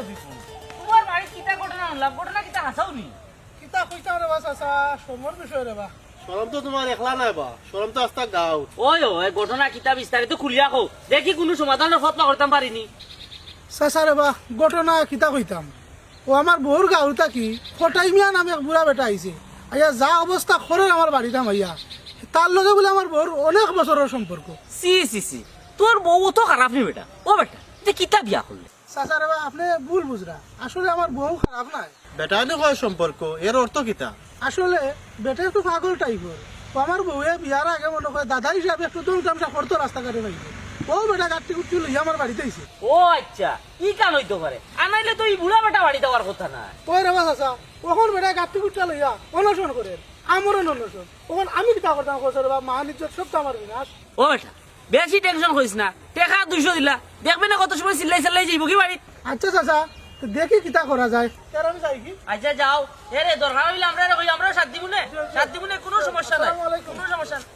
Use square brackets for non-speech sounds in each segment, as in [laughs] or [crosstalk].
রফিকুল তোমার বাড়ি কিতা ঘটনা লাভ ঘটনা কিতা হাসাও নি? কিতা কইতাম রে বা চাচা? সমর বিষয় রে বা। সরম তো তোমার একলা নাই বা। সরম তো আস্তা গাও ওই ওই ঘটনা কিতা বিস্তারিত খুলিয়া কও। দেখি কোনো সমাধানের ফতলা করতাম পারিনি চাচা রে বা ঘটনা কিতা কইতাম? ও আমার বহুর গাঁৱৰ কি? কটাই মিয়া নামে এক বুঢ়া বেটা আহিছে। আইয়া যা আমার বাড়িতে তার লগে বলে আমার বউর অনেক বছরের সম্পর্ক সি সি সি তোর বউ তো খারাপ নি বেটা? ও বেটা তুই কিতা বিয়া করলে চাচা রে বা আপনি ভুল বুঝরা আসলে আমার বউ খারাপ নাই। বেটা নি কয় সম্পর্ক এর অর্থ কিতা? আসলে বেটা একটু পাগল টাইপের ও আমার বউয়ে বিয়ার আগে মনে করে দাদা হিসাবে একটু দম তামসা করতো রাস্তাঘাটে বাইরে ও বেটা গাড়ি উঠতে লইয়া আমার বাড়িতে আইছে ও আচ্ছা। ই কান হইতে পারে আনাইলে তো এই বুড়া বেটা বাড়ি দেওয়ার কথা না ওই রে বা চাচা ওখন বেটা গাড়ি উঠতে লইয়া অনশন করে আমারও অনশন ওখন আমি কিতা করতাম কোসে বা মা নিজের সব তো আমার বিনাশ। ও বেটা। বেশি টেনশন করিস না। টেকা দুইশো দিলা। দেখবি না কত সময় চিল্লাই চিল্লাই যাইব কি বাড়িত আচ্ছা চাচা তো দেখি কিতা করা যায়। এর কি? আচ্ছা যাও। এ রে দরকার হইলে আমরা কই আমরা সাত দিব না? সাত দিব না কোনো সমস্যা নাই। কোনো সমস্যা নাই।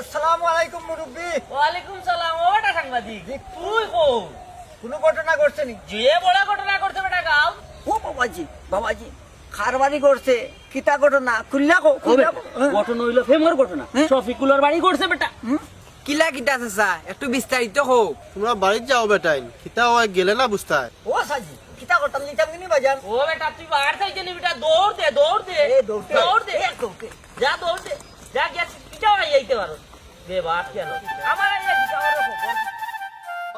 আসসালামু আলাইকুম মুরব্বী। ওয়ালাইকুম সালাম। ও বেটা সাংবাদিক। তুই কো? কোনো ঘটনা ঘটছে নি? যে বড় ঘটনা করছে বেটা গাও। ও বাবাজি বাবাজি। খারবারি করছে কিতা ঘটনা? খুললা। হ্যাঁ। ঘটনা হইল ফেমর ঘটনা। হ্যাঁ? শফিকুলের বাড়ি করছে বেটা? কিলা কিটা চাচা একটু বিস্তারিত হোক তোমরা বাড়িতে যাও বেটাইন কিতা হয় গেলে না বুঝতায়। ও সাজি কিতা করতাম নিতাম কিনি বাজান? ও বেটা তুই বাড়ি থেকে নি বেটা। দৌড় দে দৌড় দে। দৌড় দে। যা দৌড় দে। যা গিয়া কিটা বাড়ি যাইতে পারো। দে বাপ কেন আমার আইয়া দিতে পারো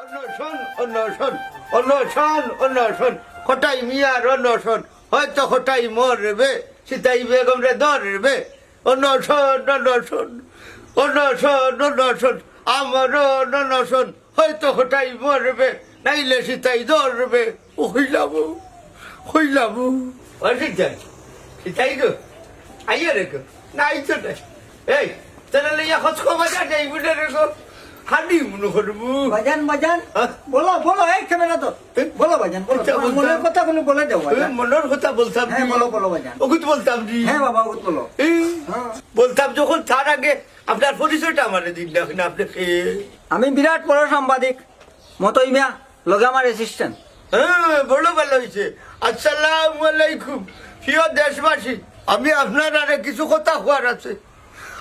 অন্বেষণ অন্বেষণ অন্বেষণ অন্বেষণ। হঠাই মিয়ার অন্বেষণ। হয়তো হঠাই মরবে, সীতাই বেগম রে ধরবে। অন্বেষণ অন্বেষণ অন্বেষণ অন্বেষণ আমার অন্বেষণ হয়তো হঠাই মরবে, নাইলে সীতাই ধরবে। হইলাম হইলাম। ও সীতাই গো, আইয়া রেখো না আইছো না এই তাহলে লইয়া খোঁজ খবর যাই বুঝে রেখো। হাঁড়ি মনে করব। বাজান বাজান। হ্যাঁ? বলো বলো এই ক্যামেরা তো। বলো বাজান বলো। মনের কথা গুলো বলে দাও ওই মনের কথা বলতাম হ্যাঁ। বলো বলো বাজান। ওগুত বলতাম জি হ্যাঁ বাবা ওগুত বলো। হ্যাঁ। বলতাম যখন তার আগে আপনার পরিচয়টা আমার দিন দেখেন আমি বিরাট বড় সাংবাদিক মতই মিয়া লগে আমার অ্যাসিস্ট্যান্ট হ্যাঁ বড় ভালো হয়েছে। আসসালাম আলাইকুম প্রিয় দেশবাসী। আমি আপনার আরে কিছু কথা হওয়ার আছে।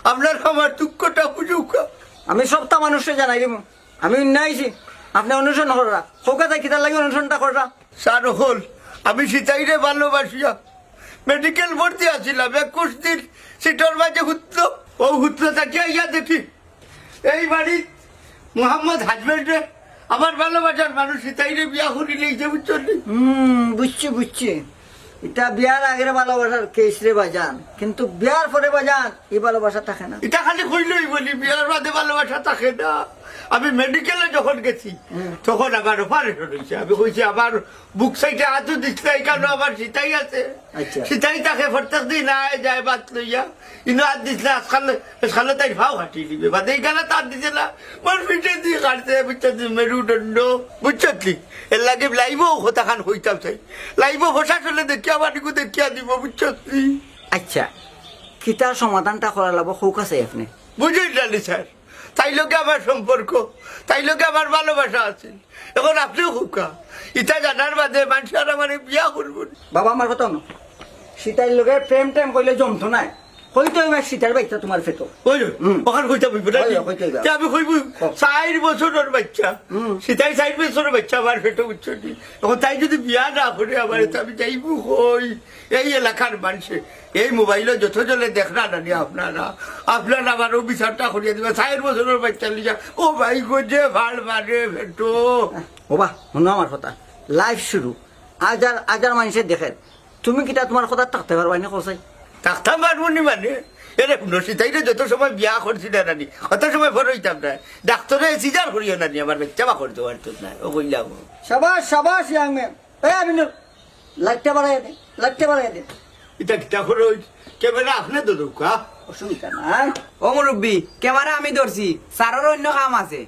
আপনার আমার দুঃখটা বুঝুক। আমি সবটা মানুষকে জানাই দিব। আমি উন্নয়ছি আপনি অনুসরণ করা হোকা তাই কিতার লাগে অনুসরণটা করা সার হল আমি সীতাইরে ভালোবাসিয়া মেডিকেল ভর্তি আছিলাম। একুশ দিন সিটর মাঝে হুতল ও হুতল তাকে ইয়া দেখি। এই বাড়ি মোহাম্মদ হাজবেন্ডে আমার ভালোবাসার মানুষ সীতাইরে বিয়া করিলে যে? বুঝছি বুঝছি। এটা বিয়ার আগের ভালোবাসার কেস রে বাজান। কিন্তু বিয়ার পরে বাজান, এই ভালোবাসা থাকে না। এটা খালি কইলই বলি, বিয়ার বাদে ভালোবাসা থাকে না। আমি মেডিকেলে যখন গেছি তখন আমার অপারেশন হয়েছে। আমি কইছি আমার বুক সাইডে হাতও দিচ্ছে কেন আমার সীতাই আছে। আচ্ছা। সীতাই তাকে প্রত্যেক দিন আয় যায় বাত লইয়া। ইনো হাত দিছিলে আজকালে আজকালে তাই ভাও কাটিয়ে দিবে। বাদে এইখানে তার দিছে না। মোর পিঠে দিয়ে কাটছে বুঝছি মেরুদণ্ড বুঝছি এর লাগে লাইবও কথা খান হইতাম চাই। লাইবও প্রশাসনে দেখিয়া বাড়িকে দেখিয়া দিব বুঝছি আচ্ছা কিতার সমাধানটা করা লাগবো হোক আছে আপনি বুঝেন জানি স্যার। তাই লোকে আমার সম্পর্ক, তাই লোকে আমার ভালোবাসা আছে। এখন আপনিও হুকা। ইটা জানার বাদে মানুষ আর আমার বিয়া করবেন বাবা, আমার কথা সীতাই লোকের লোকে প্রেম টেম করলে জমতো নাই। তোমার ফেটো। ওখানে না হইবা। চার বছরের বাচ্চা। সেটাই চার বছরের বাচ্চা আমার পেটে বুঝছ নি? তাই যদি বিয়া না করে আমার আমি যাইব কই? এই এলাকার মানুষে। এই মোবাইলে যত জলে দেখনা না নি আপনারা? আপনারা আমার বিচারটা করিয়া দিবা। চার বছরের বাচ্চা লিজা ও ভাই গো যে ভালো মানে ভেটো বাবা শুনো আমার কথা। লাইভ শুরু। আজার আজার মানুষের দেখেন। তুমি কিটা তোমার কথা থাকতে পারবা না কোসাই? থাকতাম পারব নি মানে? এরে নসিতাইরে যত সময় বিয়া করছি না নানি অত সময় ফর হইতাম না? ডাক্তারে সিজার করিও নানি আমার বাচ্চা বা করতে পারতো না ও কইলাম। সাবাস সাবাস ইয়াং ম্যাম। এই আবিনুল লাইটটা বাড়াই দে লাইটটা বাড়াই দে এটা কিতা করে ক্যামেরা আপনি তো দোকা অসুবিধা নাই। ও মুরব্বী ক্যামেরা আমি ধরছি স্যারের অন্য কাম আছে।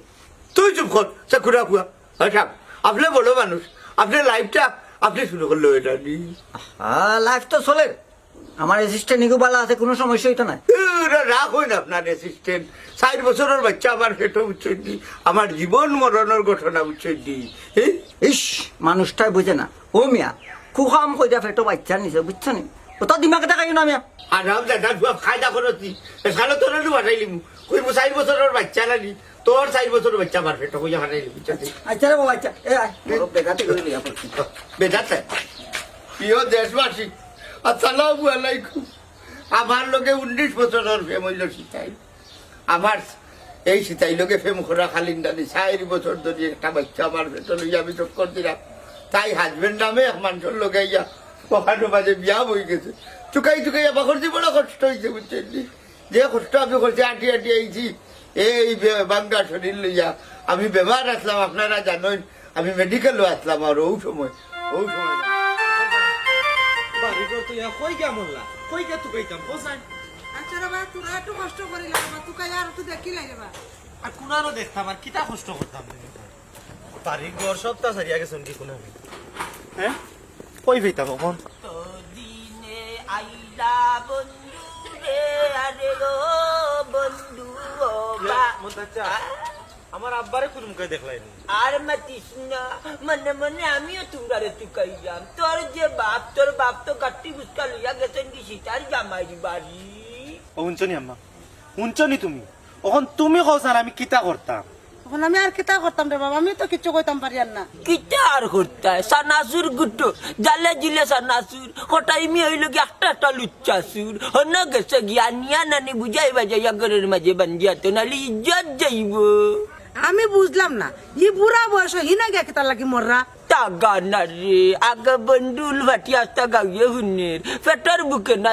তুই চুপ কর চাকুরা কুয়া আচ্ছা আপনি বলো মানুষ আপনি লাইফটা আপনি শুরু করল এটা নি। লাইফ তো চলে। আমার অ্যাসিস্ট্যান্ট নিগুবালা আছে কোনো সমস্যা হইতো না রাগ হয় না আপনার অ্যাসিস্ট্যান্ট ষাট বছরের বাচ্চা আমার সেটা বুঝছেন নি আমার জীবন মরণের ঘটনা নি এই? ইস! মানুষটাই বুঝে না। ও মিয়া কুকাম কইরা ফেটো বাচ্চা নিছে বুঝছ নি? ওটা দিমাগে দেখাই না মিয়া। আরাম দাদা বাপ খায়দা করছি এখানে তোর বাটাইলি কই মো চার বছরের বাচ্চা নানি তোর চার বছরের বাচ্চা মার পেটো কইয়া হারাইলি বুঝছি আচ্ছা রে বাবা আচ্ছা এ করে লিয়া পড়ছি বেজাতে প্রিয় দেশবাসী আসসালামু আলাইকুম। আমার লোকে উনিশ বছরের ফেম হইল সীতাই। আমার এই সীতাই লোকে ফেম করা খালিন দাদি চার বছর ধরে একটা বাচ্চা আমার ভেতর লইয়া আমি চক্কর দিলাম তাই হাজবেন্ড নামে মানুষের লোকে ইয়া কখানো মাঝে বিয়া বই গেছে। চুকাই চুকাই আমার বড় কষ্ট হয়েছে বুঝছেন যে কষ্ট আমি করছি, আটি আটি আইছি। এই বে- বাঙ্গা শরীর লইয়া আমি বেমার আসলাম, আপনারা জানেন। আমি মেডিকেলও আসলাম আর ওই সময় ওই সময় বাড়ি ঘর তো ইয়া কই গিয়া মরলা কই গিয়া তুকাইতাম বসাই আচ্ছা রে ভাই তোরা কষ্ট করি লাগবা তোকে আর একটু দেখি লাগে বা আর কুনারও দেখতাম আর কিতা কষ্ট করতাম বাড়ি ঘর সব তা সারিয়া গেছেন কি কুনা হ্যাঁ কই ফেইতাম এখন দিনে আইলা বন্ধু রে আরে গো বন্ধু ও বা আমার আব্বারে কোন মুখে দেখলাইনি আর মাতিস না মনে মনে আমিও তোমরা রে তুকাইলাম। তোর যে বাপ তোর বাপ তো গাট্টি বুসকা লইয়া গেছেন কি সীতার জামাই বাড়ি। উঞ্চনি আম্মা? উঞ্চনি তুমি? এখন তুমি কওসান আমি কিতা করতাম? এখন আমি আর কিতা করতাম রে বাবা? আমি তো কিচ্ছু কইতাম পারি আর না। কিটা আর করতে সানাসুর গুটো জালে জিলে সানাসুর কটাই মি হইল কি একটা একটা লুচ্চা সুর। হন গেছে গিয়া নিয়া নানি বুঝাই বাজাইয়া ঘরের মাঝে বান্ধিয়া তো নালি ইজ্জত যাইব। আমি বুঝলাম না। ই বুড়া বয়স হিনা গে তার লাগি মররা? টাকা না রে আগে বন্ডুল ভাটি আস্তা গাইয়ে হুনের। পেটার বুকে না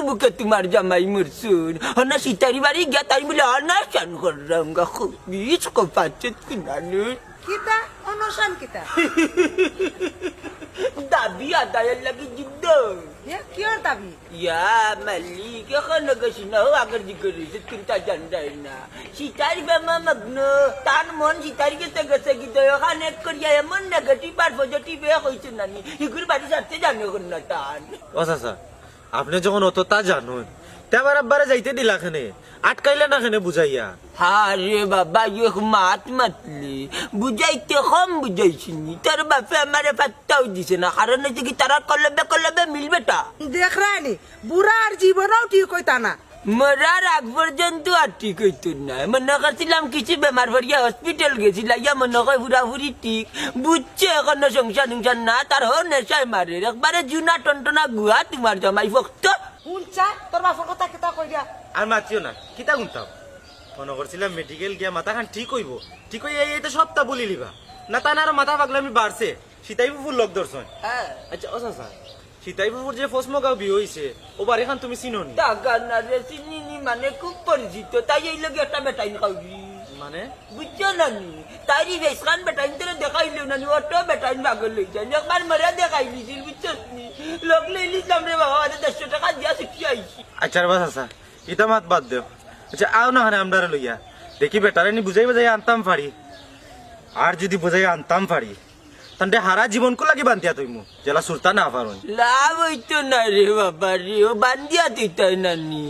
বুকে তোমার জামাই মরসুন হনা সিতারি বাড়ি গিয়া তাই বলে অনাশান করলাম গা খুবিস কপাচত কিনানু কিতা? অনশান কিতা? [laughs] দাবি আদায়ের লাগি যুদ্ধ এ কিয়র দাবি ইয়া মালিক এখানে গেছি না আগের দিকে রয়েছে চিন্তা জানতাই না সীতারি বেমা মগ্ন তার মন সীতারি গেছে গেছে কিন্তু এখানে করিয়া এমন নেগেটিভ আর পজিটিভ হয়েছে নানি ইগুর বাড়ি সাথে জানো না তান ও চাচা আপনি যখন অত তা জানুন তে আমার আব্বারে যাইতে দিলা খানে আটকাইলে না খানে বুঝাইয়া। আরে বাবা ইয়ে মাত মাতলি। বুঝাইতে কম বুঝাইছিনি। তোর বাপে আমারে পাত্তাও দিছে না কারণ হচ্ছে কি তারা কলবে কলবে মিলবে তা? দেখ রানি বুড়া আর জীবনও ঠিক কইতা না। মরার আগ পর্যন্ত আর ঠিক হইতো না। মনে করছিলাম কিছু বেমার ভরিয়া হসপিটাল গেছিল ইয়া মনে কয় পুরাপুরি ঠিক। বুঝছে এখন সংসার সংসার না তার হো নেশায় মারে। একবারে জুনা টনটনা গুহা তোমার জমাই ভক্ত। শুনছা তোর বাপর কথা কিতা কই দিয়া। আর মাতিও না কিতা গুনতাম? মনে করছিলাম মেডিকেল গিয়া মাথা খান ঠিক হইব। ঠিক হইয়া এই তো সপ্তাহ বলি লিবা। না তা না আরও মাথা পাগলামি বাড়ছে সীতাই ফুল লগ দর্শন আচ্ছা ও চাচা সীতাই ফুফুর যে ফসমগাঁও বিয়ে হইছে ও বাড়ি খান তুমি চিনোনি টাকা না রে চিনি নি মানে খুব পরিচিত তাই এই লগে একটা বেটাইন খাওয়ি মানে? বুঝছ না নি? তাইরি বেসখান বেটাইন তোরা দেখাইলেও না নি অটো বেটাইন বাগল লই যান একবার মরে দেখাই নিছিল বুঝছ নি? লোক লই নিছিলাম রে বাবা দেড়শো টাকা দিয়া আচ্ছা বাস আচ্ছা ইটা মাত বাদ দেও আচ্ছা আও না হানে আমরা লইয়া। দেখি বেটারে নি বুঝাই বুঝাই আনতাম পারি আর যদি বুঝাই আনতাম পারি তান্তে হারা জীবন কো লাগি বান্তিয়া তুইমু জেলা সুলতান না পারুন লাভ হইতো না রে বাবা রে ও বান্দিয়া তুইতাই নানি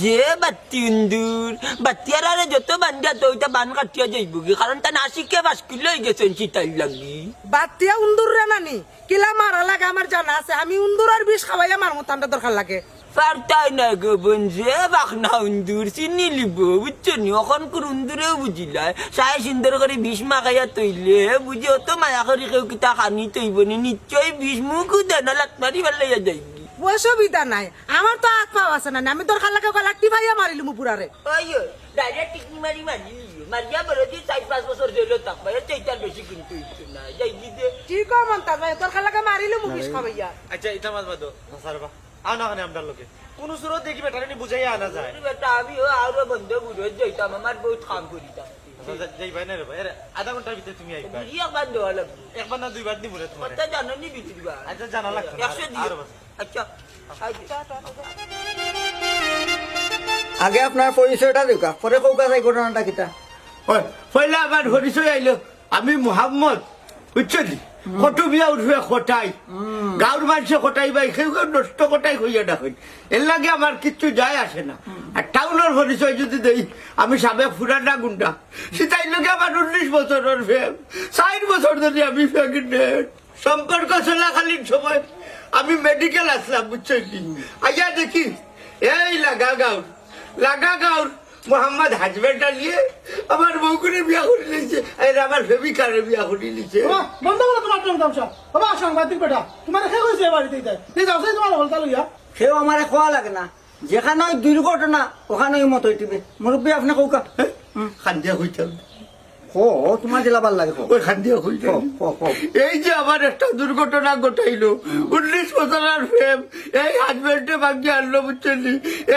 যে বাত্তি উন্দুর বাত্তিয়ার আরে যত বান্দিয়া তো ওইটা বান কাটিয়া যাইব কি কারণ তা নাসিকে বাস কিলো গেছেন শীতাই লাগি। বাতিয়া উন্দুর রে নানি কিলা মারা লাগে আমার জানা আছে। আমি উন্দুর আর বিষ খাওয়াই আমার মতানটা দরকার লাগে। পারতাই না গো বোন যে বাখনা উন্দুর চিনি লিব বুঝছ নি অখন কোন উন্দুরেও বুঝিলাই সাই সুন্দর করে বিষ মাখাইয়া তৈলে বুঝি অত মায়া করে কেউ কিতা খানি তৈব নি নিশ্চয় বিষ মুখ দেনা লাত মারি ফেলাইয়া যাইবি অসুবিধা নাই আমার তো হাত পাও আছে না আমি দরকার লাগে লাকটি ভাইয়া মারিলি মুপুরারে আইয়ো ডাইরেক্ট টিকনি মারি মারি লিও মারিয়া বলে যে চার পাঁচ বছর জেলে থাকবা চাইটার বেশি কিন্তু না যাইবি দে ঠিক মন তার ভাই দরকার লাগে মারিলি মু বিষ খাওয়াইয়া আচ্ছা বাদ সারবা আও না হানে আমরা লোকে। কোন সুরত দেখি বেটারে নি বুঝাই আনা যায়। আমিও আরও বন্ধ বুড়ো যাইতাম আমার বহুত কাম করিতাম আচ্ছা, যাই ভাই না রে ভাই আধা ঘণ্টার ভিতরে তুমি আইবা। ইয়া বান্ধ হলাম একবার না দুইবার দিব রে তোমার। জানো নি আচ্ছা জানা লাগতো না। একশো দিও। আচ্ছা আচ্ছা আগে আপনার পরিচয়টা দেখা পরে কৌকা চাই ঘটনাটা কিতা। হয় পয়লা আমার হরিচয় আইলো। আমি মোহাম্মদ বুঝছ নি কত বিয়া উঠবে খটাই। গাঁর মানুষে খটাই বাই সেগুলো নষ্ট খটাই হইয়া না হই এর লাগে আমার কিচ্ছু যায় আসে না। আর টাউনের পরিচয় যদি দেই আমি সাবেক ফুরানা গুন্ডা সেটাই লোকে আমার উনিশ বছরের ফেম ষাট বছর ধরে আমি প্রেগনেন্ট সম্পর্ক চলাকালীন সময় আমি মেডিকেল আসলাম বুঝছেন কি? আইয়া দেখি এই লাগা গাঁর লাগা গাঁর মোহাম্মদ হাজবেন্ড নিয়ে আমার বউ করে বিয়া করে নিয়েছে আর আমার ফেবিকারে বিয়া করে নিয়েছে বন্ধ করো তোমার টম তামসা বাবা সাংবাদিক বেটা তোমার খেয়ে গেছে বাড়িতে এই যাও সেই তোমার হলতা লইয়া। সেও আমার খোয়া লাগে না। যেখানে ওই দুর্ঘটনা ওখানে ওই মতো টিপে মুরব্বী আপনি কৌকা খান্দিয়া হইতাম হো তোমার জেলাবার লাগে হো। ওই খান্দিয়া হইতাম হো, হো। এই যে আমার একটা দুর্ঘটনা ঘটাইলো উনিশ বছরের প্রেম এই হাজবেন্ডে ভাগ্যে আনলো বুঝছেন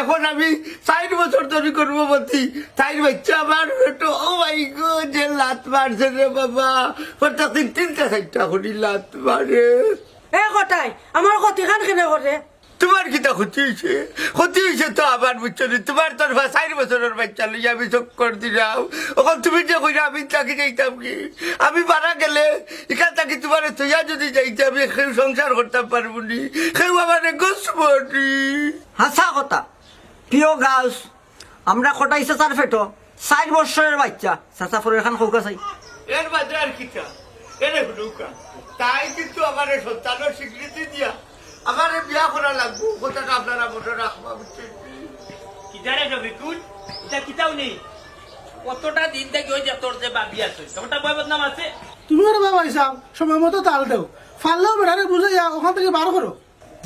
এখন আমি ষাট বছর ধরে করব বলছি তাই বাচ্চা আমার বেটো ও মাই গো যে লাত মারছে রে বাবা। প্রত্যেকদিন তিনটা চারটা করি লাত মারে। এ কটাই আমার ক্ষতি খান কেনে করে? তোমার কিটা ক্ষতি হয়েছে? ক্ষতি হয়েছে তো আমার বুঝছ নি? তোমার তোর ষাট বছরের বাচ্চা লইয়া আমি চক্কর দিলাম। ওখান তুমি যে কইরা আমি তাকে যাইতাম কি? আমি মারা গেলে এখান থেকে তোমার তৈয়া যদি যাইতে আমি কেউ সংসার করতাম পারব নি। কেউ আমার গোসবনি হাসা কথা। প্রিয় গাছ আমরা খটাইছে তার ফেটো। ষাট বছরের বাচ্চা। চাচা ফরের খান কৌকা চাই। এর আর কিটা এরে হুনুকা তাই কিন্তু আমার সন্তানের স্বীকৃতি দিয়া আমার বিয়া করা লাগবো কথাটা আপনারা মনে রাখবা বুঝছেন? কিতারে রবিকুল? এটা কিতাও নেই? কতটা দিন থেকে ওই যে তোর যে বাবি আছে তোমারটা বয় বদনাম আছে? তুমি আর বাবা হিসাব সময় মতো তাল দেও। ফাললেও বেটারে বুঝাইয়া ওখান থেকে বার করো।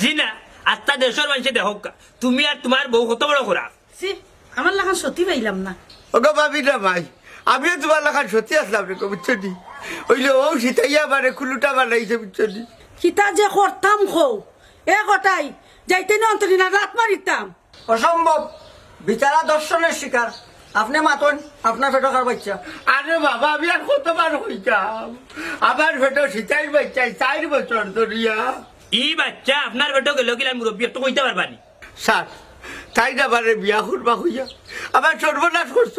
জি না আত্মা দেশের মানুষে দেখক তুমি আর তোমার বউ কত বড় করা? সি আমার লাগান সত্যি পাইলাম না। ওগো ভাবি না ভাই আমিও তোমার লেখার সত্যি আসলাম রে বুঝছ নি? ওইলে ও সীতাইয়া মানে কুলুটা বানাইছে বুঝছ নি? কিতা যে করতাম খো এ কটাই যাইতে না অন্তরি না রাত মারিতাম। অসম্ভব। বিচারা দর্শনের শিকার। আপনি মাতন আপনার ফেটো কার বাচ্চা? আরে বাবা আমি আর কতবার হইতাম? আমার ভেটো সীতাই বাচ্চাই চার বছর ধরিয়া। ই বাচ্চা আপনার বেটো গেল কিলা মুরব্বী একটু কইতে পারবানি স্যার তাই না বারে বিয়া করবা হইয়া? আমার সর্বনাশ করছ।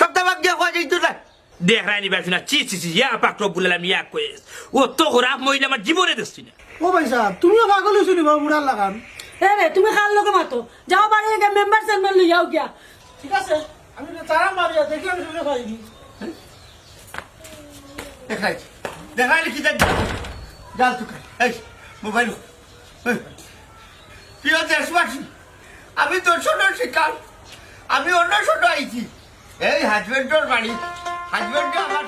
সপ্তাহ গিয়া হওয়া যাইতো না। দেখ রানি বাসু না চি চি চি ইয়া পাক রব্বুল আলামিন ইয়া কইস। ও তো খারাপ মহিলা আমার জীবনে দেখছি না। ও সাহেব তুমিও পাগল হয়েছো নি বাবা বুড়ার লাগান? এ রে তুমি কার লোকে মাতো? যাও বাড়ি গিয়ে মেম্বার চেম্বার লইয়াও গিয়া। ঠিক আছে আমি তো চারা মারিয়া দেখি আমি পাইনি দেখাই দেখাইলে কি দেখ জাল তুকাই এই মোবাইল প্রিয় দেশবাসী আমি তোর ছোট শিকার। আমি অন্য ছোট আইছি। এই হাজবেন্ডর বাড়ি। হাজবেন্ডে আমার